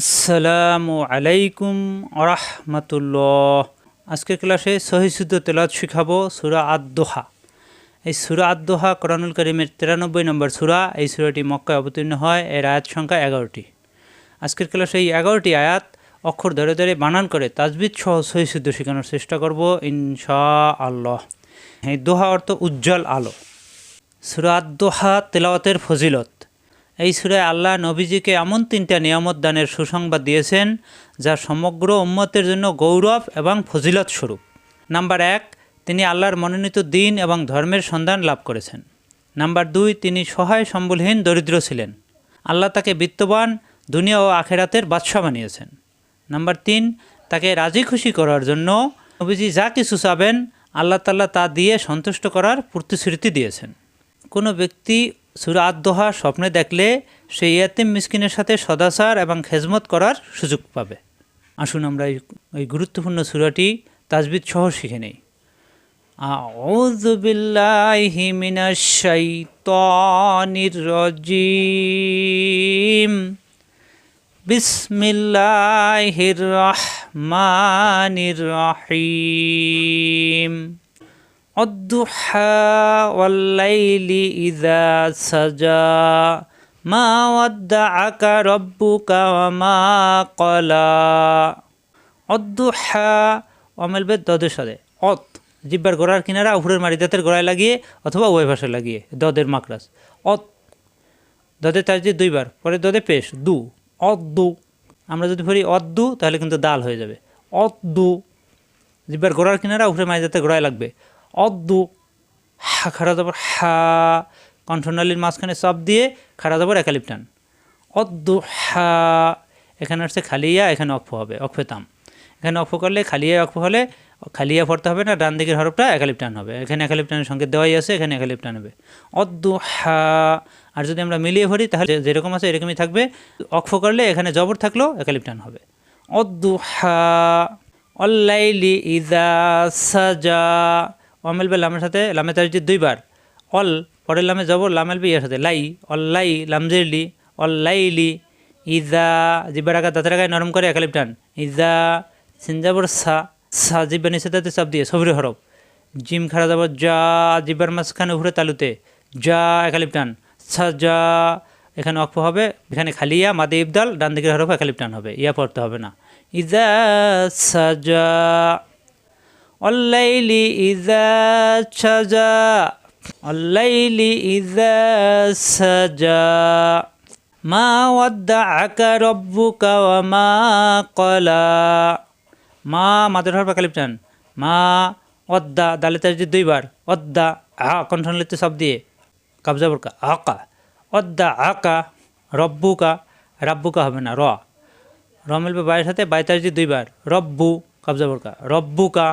আসসালামু আলাইকুম আরহামতুল্লাহ আজকের ক্লাসে সহিশুদ্ধ তেলাত শিখাবো সুরা আদোহা এই সুরা আদোহা কোরআনুল করিমের তিরানব্বই নম্বর সুরা, এই সুরাটি মক্কায় অবতীর্ণ হয়, এর আয়াত সংখ্যা এগারোটি। আজকের ক্লাসে এই এগারোটি আয়াত অক্ষর ধরে ধরে বানান করে তাজবিদ সহ সহিশুদ্ধ শেখানোর চেষ্টা করব ইনশা আল্লাহ এই দোহা অর্থ উজ্জ্বল আলো। সুরা আদোহা তেলাওয়াতের ফজিলত। এই সুরায় আল্লাহ নবীজিকে এমন তিনটা নিয়ামত দানের সুসংবাদ দিয়েছেন, যা সমগ্র উম্মতের জন্য গৌরব এবং ফজিলত স্বরূপ। নাম্বার এক, তিনি আল্লাহর মনোনীত দিন এবং ধর্মের সন্ধান লাভ করেছেন। নাম্বার দুই, তিনি সহায় সম্বলহীন দরিদ্র ছিলেন। আল্লাহ তাকে বিত্তবান, দুনিয়া ও আখেরাতের বাদশাহ বানিয়েছেন। নাম্বার তিন, তাকে রাজি খুশি করার জন্য নবীজি যা কিছু চাবেন, আল্লাহ তাল্লাহ তা দিয়ে সন্তুষ্ট করার প্রতিশ্রুতি দিয়েছেন। কোনো ব্যক্তি সুরা আদোহা স্বপ্নে দেখলে সে ইয়াতিম মিসকিনের সাথে সদাচার এবং খেজমত করার সুযোগ পাবে আসুন আমরা এই এই গুরুত্বপূর্ণ সুরাটি তাজবিদ সহ শিখে নেই আউযু বিল্লাহি মিনাশ শাইতানির রাজিম বিসমিল্লাহির রহমানির রহিম الضحى সাজা মা অদ্দা মা কলা অত জিব্বার গোড়ার কিনারা উপরের মারি দাঁতের গোড়ায় লাগিয়ে অথবা ওই ভাষায় লাগিয়ে দদের মাকড়াস অত দদের চার্জে দুইবার পরে দদে পেশ দু অত দু আমরা যদি পড়ি অদ্দু তাহলে কিন্তু দাল হয়ে যাবে অত দু জিব্বার গোড়ার কিনারা উপরের মারি দাঁতের গোড়ায় লাগবে অদ্দু, হা, খাড়া দাবর, হা, কণ্ঠনালীর মাঝখানে সব দিয়ে খাড়া দাবর একালিপ টান অদ্দু, হা, এখানে আসছে খালিয়া এখানে অক্ষ হবে অক্ষতাম এখানে অক্ষ করলে খালিয়া অক্ষ হলে খালিয়া পড়তে হবে না, ডান দিকের হরফটা একালিপ টান হবে। এখানে একালিপ টানের সংকেত দেওয়াই আছে, এখানে একালিপ টান হবে। অদ্দু, হা, আর যদি আমরা মিলিয়ে ভরি, তাহলে যেরকম আছে এরকমই থাকবে। অক্ষ করলে এখানে জবর থাকলেও একালিপ টান হবে। অদ্দু, হা অল্লাইলি ইদা সাজা অমেল বে লামের সাথে, লামে তারিজি দুইবার। অল, পরের লামে জবর লামেল বি এর সাথে। লাই অল্লাই লামজেরলি অল্লাইলি ইজা জিব্বার আগা দাঁতের আগায় নরম করে একালিপ টান। ইজা, সিনজাবর সা সা, জিব্বা নিচে তাতে চাপ দিয়ে, সবরি হরফ। জিম খাড়া যাবর যা, জিব্বার মাঝখানে উপরে তালুতে, যা, একালিপ টান। সা, যা, এখানে অক্ষ হবে, এখানে খালিয়া মাদে ইবদাল, ডান দিকের হরফ একালিপ টান হবে, ইয়া পড়তে হবে না। ইজা সাজা অল্লাইলি ইজা সাজা অল্লাইলি ইজা সাজা মা ওয়াদ্দা আকা রব্বুকা ওয়া মা কলা মা মাদুর হরফা কালিপটান। মা অদ্দা দালে তার দুইবার। অদ্দা আ কণ্ঠন লিখতে সব দিয়ে। কাবজা বরকা, আকা। অদ্দা আকা, রব্বুকা। রাব্বুকা হবে না, র। রমেল বাইয়ের সাথে বাইতার দুইবার। রব্বু, কাবজা বরকা। রব্বুকা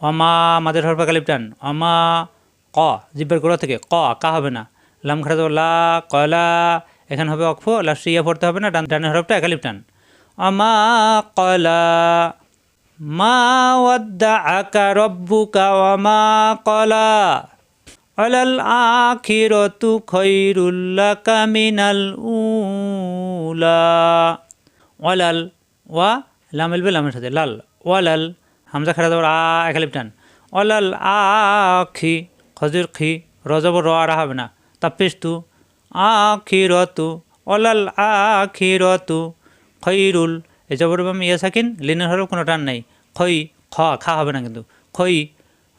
অমা মাদের হরফা কালিপটান অমা ক, জিব্বের গোড়া থেকে ক, কা হবে না। লাম দেবো লা, কলা, এখানে হবে অক্ষ, লাস্ট ইয়া পড়তে হবে না, ডান হরফটা একালিপটান অমা কলা, মা ওয়াদ্দা আকা রব্বুকা অমা কলা। অলাল আখিরতু খৈরুল্লাকা মিনাল উলা। ওয়ালাল, ওয়া লামেল বে লামের সাথে, লাল। ওয়ালাল হামজা খেরা দেবর আ এখালি টান। অলাল আখি, খজুর খি, রজব র, আর হবে না। তাপিস তু আখি রতু অলাল আখি রতু খইরুল এ জবর বাম ইয়ে সাকিন, লিনের হরফ কোনো টান নাই। খই খ, খা হবে না কিন্তু। খই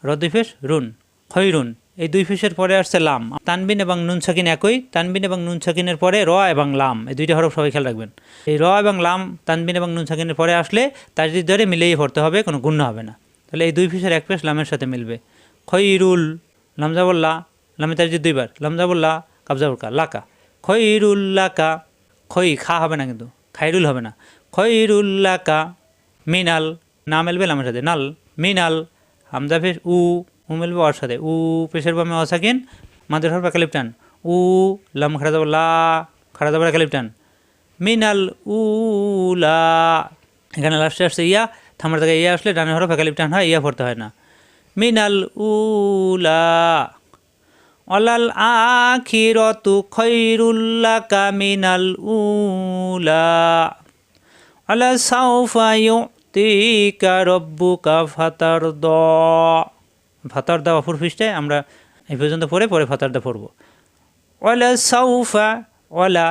রদিফেস রুন। খৈরুন। এই দুই ফেসের পরে আসছে লাম। তানবিন এবং নুন সাকিন একই, তানবিন এবং নুন সাকিনের পরে র এবং লাম। এই দুইটা হরফ সবাই খেয়াল রাখবেন। এই র এবং লাম, তানবিন এবং নুন সাকিনের পরে আসলে যদি ধরে মিলেই পড়তে হবে, কোনো গুণ্য হবে না। তাহলে এই দুই ফেসের এক পেশ লামের সাথে মিলবে। খৈরুল লামজাবল্লা লামে যদি দুইবার। লামজাবল্লা কাবজাবরকা, লাকা। খৈরুল্লাকা, খই, খা হবে না কিন্তু, খাইরুল হবে না। খৈরুল্লাকা, মিনাল, না মেলবে লামের সাথে, নাল। মিনাল, হামজা ফেস উ উ মিলবে ওর সাথে। উ পেশের বামে অসাকিন মাদের হরফ একালিপ উ লাম খাড়া যাব লা খাড়া যাব একালিপ মিনাল লা, এখানে লাস্টে আসছে ইয়া, থামার থেকে ইয়া আসলে ডানের হরফ একালিপ হয়, ইয়া পড়তে হয় না। মিনাল উ লা, অলাল আখিরতু খৈরুল্লাকা মিনাল উলা আলা সাউফা ইউতিকা রব্বুকা ফাতার দ ফাতার দা অপর পৃষ্ঠায় আমরা এই পর্যন্ত পড়ে, পরে ফাতার দা পড়ব। ওয়ালা সাউফা, ওয়ালা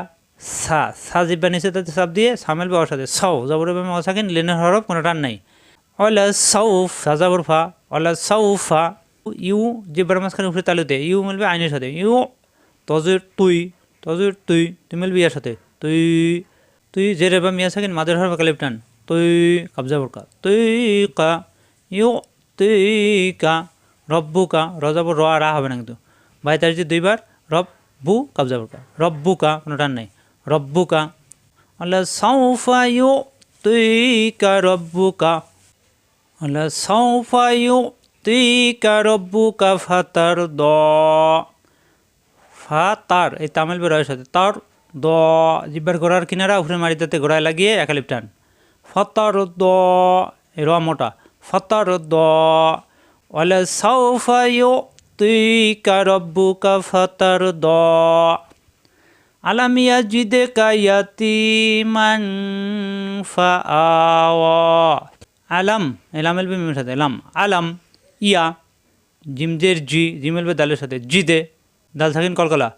সা সা জিব্বা নিচে তাতে সাপ দিয়ে সামেল বাবার সাথে সাউ, জবর বেমে অসাকিন লেনের হরফ কোনো টান নাই। ওয়ালা সাউফ সাজাবর ফা, ওয়ালা সাউফা, ইউ জিব্বার মাঝখানে উপরে তালুতে, ইউ মিলবে আইনের সাথে। ইউ, তজের, তুই তজের, তুই তুই মিলবি ইয়ার সাথে। তুই তুই জেরে বা মিয়া সাকিন মাদের হরফ কালিপ টান। তুই কাবজা বরকা তুই কা, ইউ, তুই কা। রব্বু কা রজাবর র, রা হবে না কিন্তু। ভাই, তার যে দুইবার রব্বু কাবজা বরকা রব্বু কা কোনো টান নাই। রব্বু কা আল্লাহ সাউফা ইউ তুই কা রব্বু কা আল্লাহ সাউফা ইউ তুই কা রব্বু কা ফাতার দ ফা তার এই তামিল বেরোয় সাথে। তার দ, জিব্বার গোড়ার কিনারা, উপরে মারিদাতে গোড়ায় লাগিয়ে একালিপ টান। ফতার দ র মোটা। ফতার দ ওয়ালা আলাম আলাম সাথে আলাম, ইয়া জিমজের জি জিমেল বে দালের সাথে জি দে দাল থাকিন কলকলা,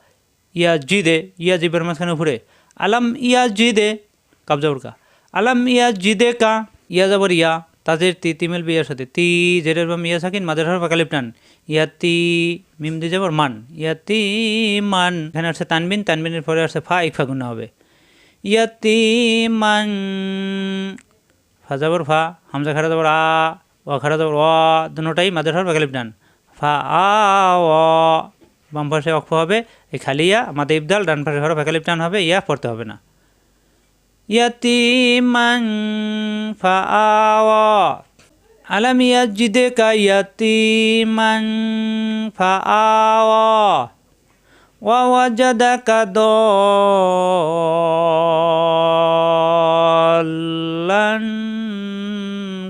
ইয়া জি দে ইয়া জিবের মাঝখানে উপরে, আলাম ইয়া জি দে কাবজা উড়কা, আলাম ইয়া জি দে কা ইয়া যাবর ইয়া তাদের তি, তিমেল বিয়ার সাথে। তি, জেরের বাম, ইয়া সাকিন মাদের হর বাকালিপ টান ইয়া, তি, মিম দি যাবর মান। ইয়া, তি, মান। এখানে আসছে তানবিন, তানবিনের পরে আসছে ফা, ইফা গুণা হবে। ইয়া, তি, মান। ফা যাবর ফা, হামজা খারা যাবর আ ও খারা যাবর অ দুটাই মাদের হর বাকালিপ টান ফা, আ অ বাম পাশে অক্ষ হবে, এই খালি ইয়া, মাদে ইবদাল, ডান পাশে হর বাকালিপ টান হবে, ইয়া পড়তে হবে না। ইয়াতিমান ফাআওয়া আলাম ইয়াজিদকা ইয়াতিমান ফাআওয়া ওয়া ওয়াজাদাকা দাল্লান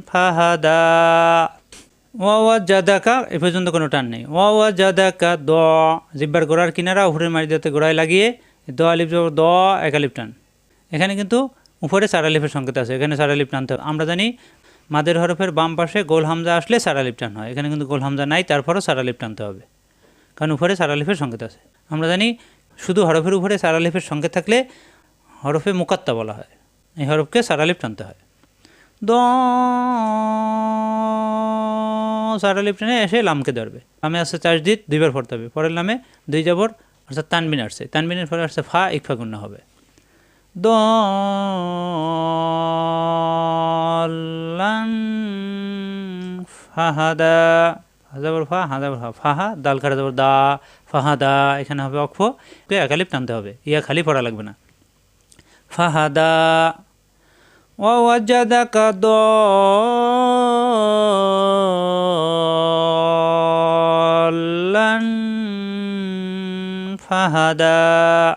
ফাহাদা ওয়া জাদাকা এ পর্যন্ত কোনো টান নেই ওয়া জাদাকা দ জিব্বার গোড়ার কিনারা উপরে মারি দিতে গোড়ায় লাগিয়ে, দ জবর দ এক আলিফ টান। এখানে কিন্তু উপরে সারালিফের সংকেত আছে, এখানে সারালিফ টানতে হবে। আমরা জানি মাদের হরফের বাম পাশে গোল হামজা আসলে সারালিফ টান হয়, এখানে কিন্তু গোল হামজা নাই, তারপরও সারালিফ টানতে হবে। কারণ উপরে সারালিফের সংকেত আছে। আমরা জানি শুধু হরফের উপরে সারালিফের সংকেত থাকলে হরফে মুকাত্তা বলা হয়, এই হরফকে সারালিফ টানতে হয়। দ সারালিফ টেনে এসে লামকে ধরবে। লামে আসছে চার্জ দিত দুইবার পড়তে হবে। পরের নামে দুই যাবর অর্থাৎ তানবিন আসছে। তানবিনের পরে আসছে ফা, ইকফা গুণ্য হবে। দলান ফাহাদা হাজাবর ফা হাজাবর ফা ফাহা দাল খারা যাবর দা ফাহাদা এখানে হবে অক্ষ একালিপ টানতে হবে ইয়া খালি পড়া লাগবে না ফাহাদা ووجدك ضالا فهدى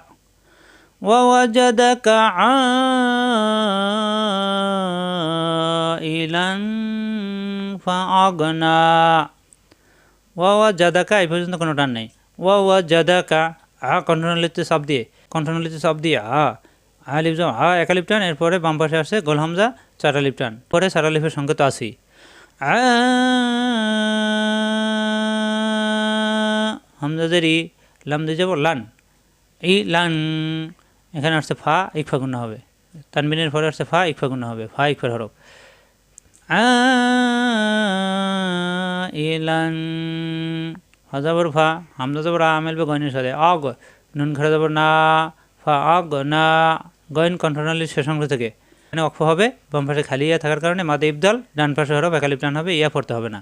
ووجدك عائلا فأغنى ওয়াওয়াজাদাকা এই পর্যন্ত কোনো টান নেই ওয়াওয়াজাদাকা আ কন্ট্রোনালিতে সব দিয়ে কন্ট্রোনালিতে সব দিয়ে আ আলিফ জম আ একালিপ টান এরপরে বাম পাশে আসছে গোল হামজা চার আলিফ টান পরে চার আলিফের সংকেত আসি আ হামজাদের ই লাম দিয়ে যাব লান এই লান এখানে আসছে ফা ইকফা গুণা হবে। তানবিনের পরে আসছে ফা ইকফা গুণা হবে। ফা ইকফার হরফ। ইলান হজাবর ফা হামদা যাবর আ মেলবে গয়নের সাথে। অগ নুন খা যাবর না, ফা অগ না, গয়ন কণ্ঠনালীর শেষাংশ থেকে। এখানে অক্ষ হবে, বাম পাশে খালি ইয়া থাকার কারণে মাদে ইবদাল, ডান পাশে হরফ একালি প্রাণ হবে, ইয়া পড়তে হবে না।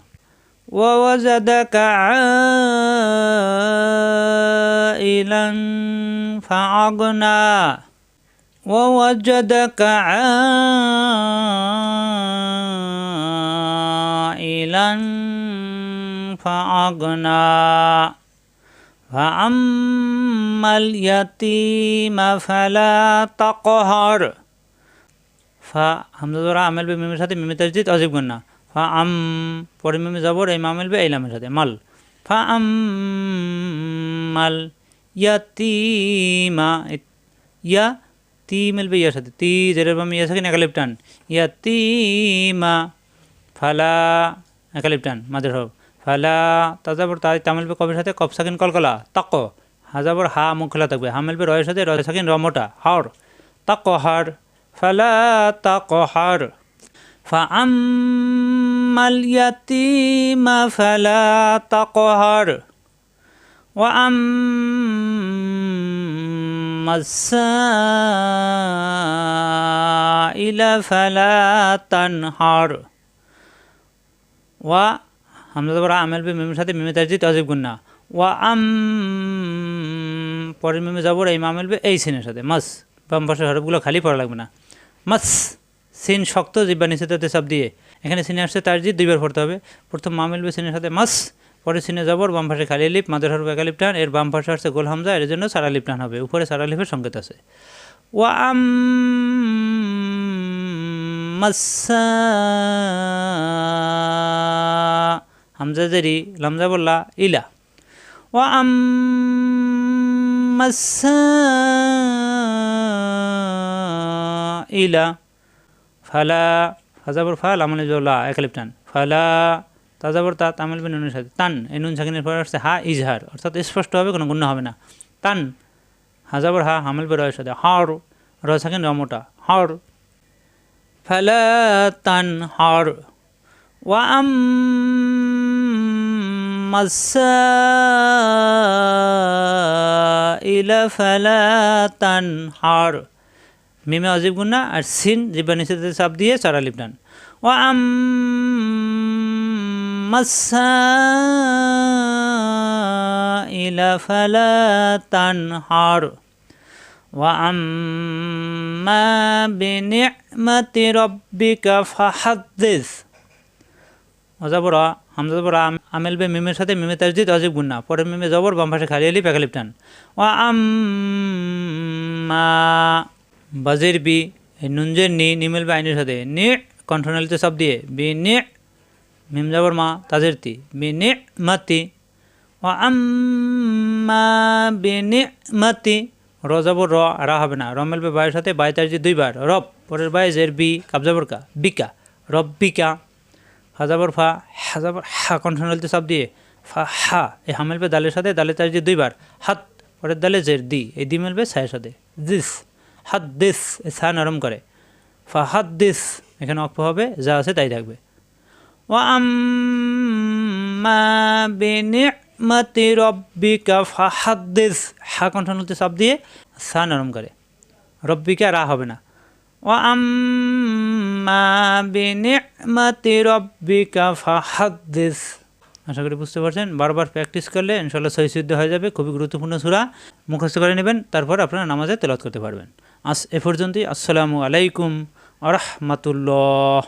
ওয়াজাদাকা ইলান فأغنى ووجدك عائلا فأغنى فأما اليتيم فلا تقهر ফা হামজা দ্বারা আমেল বে মিমের সাথে মিমে তাজদিদ অজিব গুন্না ফা আম পরে মিমে যাবর এই মামেল বে ইলামের সাথে মাল ফা আম মাল ইয়াতিমা ইয়া তি মিলবে ইয়ার সাথে তি জেরের বাম ইয়া সাকিন একালিপ টান ইয়া তি মা ফালা একালিপ টান মাদের হোক ফালা তাজাবর তাই তা মিলবে কবের সাথে কপ সাকিন কলকলা তাক হাজাবর হা মুখ খোলা থাকবে হা মিলবে রয়ের সাথে রয় সাকিন রমটা হর তাক হার ফালা তাক হার فأما اليتيم فلا تقهر وأما السائل فلا تنهر و হামজা বড় আমেল বে মিমের সাথে মিমে তারজি তজিব গুন্না ওয়া আম পরের মিমে যাবো এই মামেল বে এই সিনের সাথে মাস বাম পাশের হরফগুলো খালি পড়া লাগবে না মাস সিন শক্ত জিব্বা নিচে তাতে চাপ দিয়ে এখানে সিনে আসছে তার জি দুইবার পড়তে হবে প্রথম মা মিলবে সিনের সাথে মাস পরে সিনে যাবর, বাম পাশে খালি লিপ, মাদের হরফ একালিপ টান, এর বাম পাশে আসছে গোল হামজা, এর জন্য সারা লিপ টান হবে। উপরে সারা লিপের সংকেত আছে। ওয়া আম হামজা জেরি লামজা বললা, ইলা। ওয়া আম ইলা। ফালা হাজাবর ফাল, আমলে জোলা, একালিপ টান। ফালা তাজাবর তা তামিল বিন সাথে তান, এই নুন সাকিনের পরে আসছে হা ইজহার, অর্থাৎ স্পষ্ট হবে কোনো গুণ হবে না। তান, হাজাবর হা হামিল বের রয়ের সাথে হর, র সাকিন রমোটা হর। ফালা তান, হর। ওয়া আম ইলা ফালা তান, হর। মিমে অজিব গুন্না আর সিন, জিব্বা নিচেতে চাপ দিয়ে চারা লিপটান। ও আম ইলা ফালা তান হার وأما بنعمة ربك فحدث অজাবর হামজা জবর আম আমেল বে মিমের সাথে মিমে তাজদিদ অজিব গুন্না পরে মিমে জবর বাম পাশে খালি আলি প্যাকালিপ টান ও আম্মা বাজের বি এই নুনজের নি নিমেল বে আইনের সাথে নি কণ্ঠনালিতে সব দিয়ে বি নি মিম যাবর মা তাজের তি। বি নি মাতি ও নি মাতি র যাবর র, রা হবে না। রমেল বে বায়ের সাথে বাই তার যে দুইবার। রব, পরের বাই জের বি কাবজাবর কা, বিকা। রব বিকা হাজাবর ফা হাজাবর হা কণ্ঠনালিতে সব দিয়ে ফা, হা। এই হামেল বে দালের সাথে দালে তার যে দুইবার। হাত, পরের দালে জের দি। এই দি মেলবে ছায়ের সাথে। দিস হাত দিস। এ সা নরম করে। ফা, হাত দিস। এখানে অক্ষ হবে, যা আছে তাই থাকবে। ও আম্মা বিনি'মাতি রব্বিকা ফাহাদ্দিস হা কণ্ঠনালিতে সব দিয়ে সা নরম করে। রব্বিকা রা হবে না। ও আম্মা বিনি'মাতি রব্বিকা ফাহাদ্দিস আশা করি বুঝতে পারছেন? বারবার প্র্যাকটিস করলে ইনশাল্লাহ সহি সিদ্ধ হয়ে যাবে। খুবই গুরুত্বপূর্ণ সুরা। মুখস্থ করে নেবেন, তারপর আপনারা নামাজে তেলত করতে পারবেন। আস এ পর্যন্তই। আসসালামু আলাইকুম আরহামাতুল্লাহ